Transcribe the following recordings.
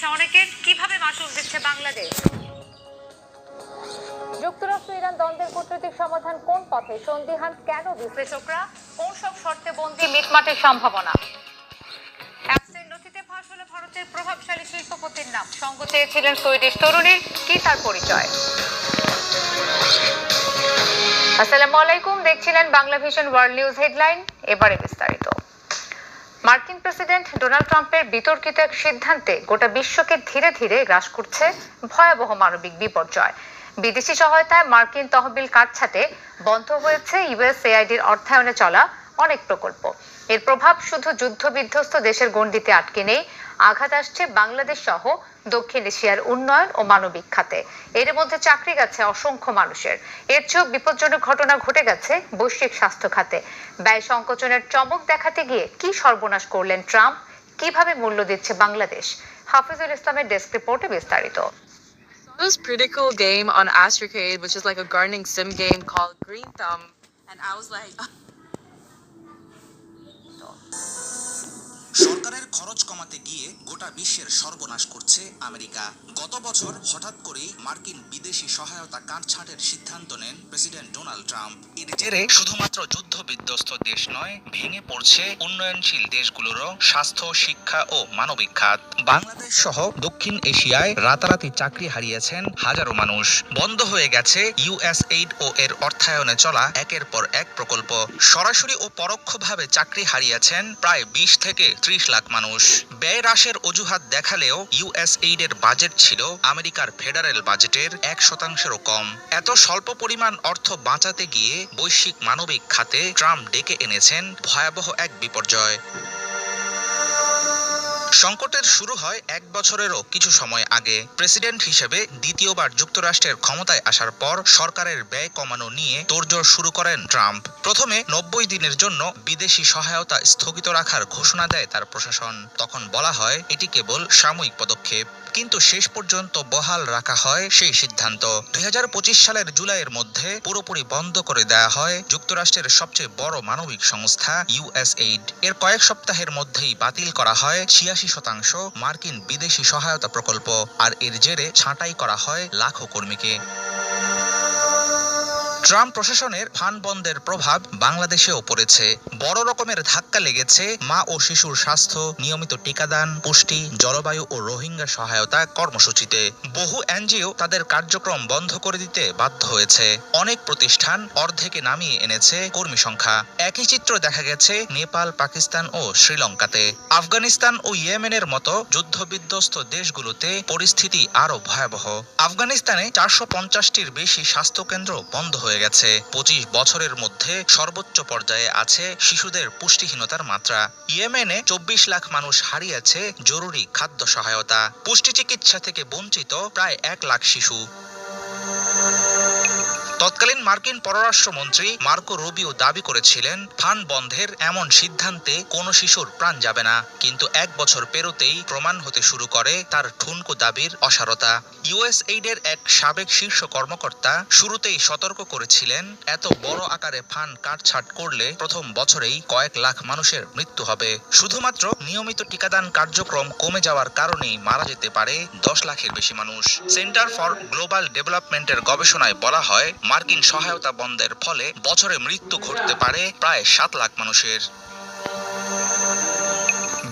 গেছে অনেকের কীভাবে মাসুল দিচ্ছে বাংলাদেশ? যুক্তরাষ্ট্র ইরান দ্বন্দ্বের কূটনৈতিক সমাধান কোন পথে? সন্দিহান কেন বিশ্লেষকরা কোন সব শর্তে বন্দি? মিটমাটের সম্ভাবনা। নথিতে ফাঁস হলো ভারতের প্রভাবশালী শিল্পপতির নাম। সঙ্গ চেয়েছিলেন সুইডিশ তরুণীর। কি তার পরিচয়? আসসালামু আলাইকুম। দেখছিলেন Bangla vision world news headline. এবারে বিস্তারিত। মার্কিন প্রেসিডেন্ট ডোনাল্ড ট্রাম্পের বিতর্কিত এক সিদ্ধান্তে গোটা বিশ্বকে ধীরে ধীরে গ্রাস করছে ভয়াবহ মানবিক বিপর্যয়। বিদেশি সহায়তায় মার্কিন তহবিল কাটছাতে বন্ধ হয়েছে ইউএসএআইডির অর্থায়নে চলা অনেক প্রকল্প। এর প্রভাব শুধু যুদ্ধবিধ্বস্ত দেশের গণ্ডিতে আটকে নেই আঘাত আসছে বাংলাদেশ সহ দক্ষিণ এশিয়ার উন্নয়ন ও মানবিক খাতে। এর মধ্যে চাকরি গেছে অসংখ্য মানুষের। এর চেয়েও বিপজ্জনক ঘটনা ঘটে গেছে বৈশ্বিক স্বাস্থ্য খাতে। ব্যয় সংকোচনের চমক দেখাতে গিয়ে কি সর্বনাশ করলেন ট্রাম্প? কীভাবে মূল্য দিচ্ছে বাংলাদেশ? হাফিজুল ইসলামের ডেস্ক রিপোর্টে বিস্তারিত। This critical game on Astrocade, which is like a gardening sim game called Green Thumb, and I was like, খরচ কমাতে গিয়ে গোটা বিশ্বের সর্বনাশ করছে আমেরিকা। গত বছর হঠাৎ করেই মার্কিন বিদেশি সহায়তা কাটছাটের সিদ্ধান্ত নেন প্রেসিডেন্ট ডোনাল্ড ট্রাম্প। এর জেরে শুধুমাত্র যুদ্ধ বিধ্বস্ত দেশ নয়, ভেঙে পড়ছে উন্নয়নশীল দেশগুলোরও স্বাস্থ্য, শিক্ষা ও মানবিক খাত। বাংলাদেশ সহ দক্ষিণ এশিয়ায় রাতারাতি চাকরি হারিয়েছেন হাজারো মানুষ। বন্ধ হয়ে গেছে ইউএস এইড ও এর অর্থায়নে চলা একের পর এক প্রকল্প। সরাসরি ও পরোক্ষভাবে চাকরি হারিয়েছেন প্রায় বিশ থেকে ত্রিশ লাখ মানুষ। ব্যয় হ্রাসের অজুহাত দেখালেও ইউএসএইড এর বাজেট ছিল আমেরিকার ফেডারেল বাজেটের এক শতাংশেরও কম। এত স্বল্প পরিমাণ অর্থ বাঁচাতে গিয়ে বৈশ্বিক মানবিক খাতে ট্রাম্প ডেকে এনেছেন ভয়াবহ এক বিপর্যয়। সংকটের শুরু হয় এক বছরেরও কিছু সময় আগে। প্রেসিডেন্ট হিসেবে দ্বিতীয়বার যুক্তরাষ্ট্রের ক্ষমতায় আসার পর সরকারের ব্যয় কমানো নিয়ে তোড়জোড় শুরু করেন ট্রাম্প। প্রথমে নব্বই দিনের জন্য বিদেশি সহায়তা স্থগিত রাখার ঘোষণা দেয় তার প্রশাসন। তখন বলা হয়, এটি কেবল সাময়িক পদক্ষেপ। কিন্তু শেষ পর্যন্ত বহাল রাখা হয় সেই সিদ্ধান্ত। দুই হাজার পঁচিশ সালের জুলাইয়ের মধ্যে পুরোপুরি বন্ধ করে দেয়া হয় যুক্তরাষ্ট্রের সবচেয়ে বড় মানবিক সংস্থা ইউএসএইড। এর কয়েক সপ্তাহের মধ্যেই বাতিল করা হয় ছিয়াশি শতাংশ মার্কিন বিদেশি সহায়তা প্রকল্প। আর এর জেরে ছাঁটাই করা হয় লাখো কর্মীকে। ট্রাম্প প্রশাসনের ফান বন্ধের প্রভাব বাংলাদেশেও পড়েছে। বড় রকমের ধাক্কা লেগেছে মা ও শিশুর স্বাস্থ্য, নিয়মিত টিকাদান, পুষ্টি, জলবায়ু ও রোহিঙ্গা সহায়তা কর্মসূচিতে। বহু এনজিও তাদের কার্যক্রম বন্ধ করে দিতে বাধ্য হয়েছে। অনেক প্রতিষ্ঠান অর্ধেকে নামিয়ে এনেছে কর্মী সংখ্যা। একই চিত্র দেখা গেছে নেপাল, পাকিস্তান ও শ্রীলঙ্কাতে। আফগানিস্তান ও ইয়েমেনের মতো যুদ্ধবিধ্বস্ত দেশগুলোতে পরিস্থিতি আরও ভয়াবহ। আফগানিস্তানে চারশো পঞ্চাশটির বেশি স্বাস্থ্যকেন্দ্র বন্ধ হয়ে গেছে। পঁচিশ বছরের মধ্যে সর্বোচ্চ পর্যায়ে আছে শিশুদের পুষ্টিহীনতার মাত্রা। ইয়েমেনে চব্বিশ লাখ মানুষ হারিয়েছে জরুরি খাদ্য সহায়তা। পুষ্টি চিকিৎসা থেকে বঞ্চিত প্রায় এক লাখ শিশু। তৎকালীন মার্কিন পররাষ্ট্রমন্ত্রী মার্কো রুবিও দাবি করেছিলেন, ফান বন্ধের এমন সিদ্ধান্তে কোনো শিশুর প্রাণ যাবে না। কিন্তু এক বছর পেরোতেই প্রমাণ হতে শুরু করে তার ঠুনকো দাবির অসারতা। ইউএসএইডের এক সাবেক শীর্ষ কর্মকর্তা শুরুতেই সতর্ক করেছিলেন, এত বড় আকারে ফান কাটছাট করলে প্রথম বছরেই কয়েক লাখ মানুষের মৃত্যু হবে। শুধুমাত্র নিয়মিত টিকাদান কার্যক্রম কমে যাওয়ার কারণেই মারা যেতে পারে দশ লাখের বেশি মানুষ। সেন্টার ফর গ্লোবাল ডেভেলপমেন্টের গবেষণায় বলা হয় মার্কিন সহায়তা বন্ধের ফলে বছরে মৃত্যু ঘটতে পারে প্রায় সাত লাখ মানুষের।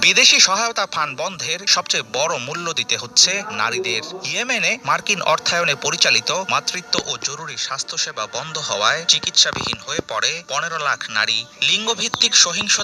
বিদেশি সহায়তা ফান্ড বন্ধের সবচেয়ে বড় মূল্য দিতে হচ্ছে নারীদের। ইয়েমেনে মার্কিন অর্থায়নে পরিচালিত মাতৃত্ব ও জরুরি স্বাস্থ্যসেবা বন্ধ হওয়ায় চিকিৎসাবিহীন হয়ে পড়ে পনেরো লাখ নারী। লিঙ্গভিত্তিক সহিংসতা